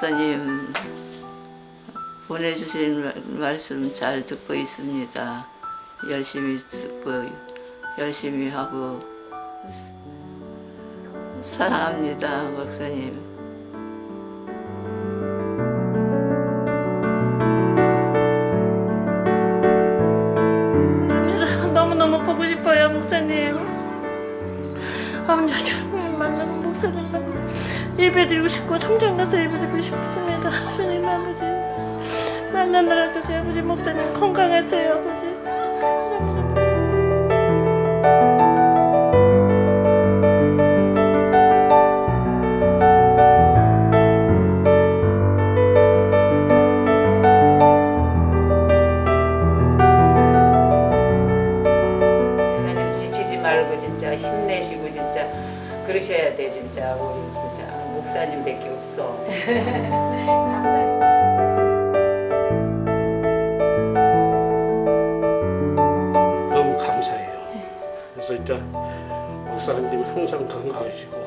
목사님 보내주신 말- 말씀 잘 듣고 있습니다. 열심히 듣고 열심히 하고 사랑합니다, 목사님. 너무너무 보고 싶어요 목사님 주님 만나는 목사님 예배 드리고 싶고 성장 가서 예배 드리고 싶습니다. 주님 아버지. 만나느라 아버지 아버지 목사님 건강하세요 아버지. 그러셔야 돼 진짜. 우리 진짜 목사님밖에 없어. 너무 감사해요. 그래서 진짜 목사님 항상 건강하시고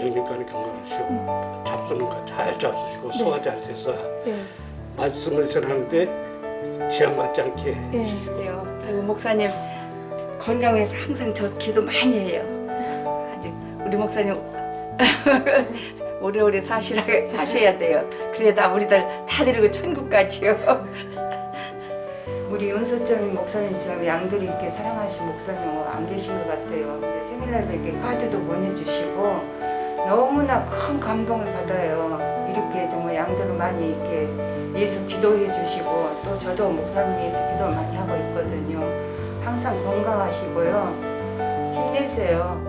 영육간에 건강하시고 잡수는 거 잘 잡수시고 소화 잘 돼서 말씀을 전하는데 지장 맞지 않게 해주시고 그래요. 아이고, 목사님 건강해서 항상 저 기도 많이 해요. 아직 우리 목사님 오래오래 사시라 사셔야 돼요. 그래야 다 우리들 다 데리고 천국 가지요. 우리 윤서정 목사님처럼 양들을 이렇게 사랑하신 목사님은 안 계신 것 같아요. 생일날도 이렇게 카드도 보내주시고 너무나 큰 감동을 받아요. 이렇게 정말 양들을 많이 이렇게 위해서 기도해 주시고 또 저도 목사님 위해서 기도 많이 하고 있거든요. 항상 건강하시고요. 힘내세요.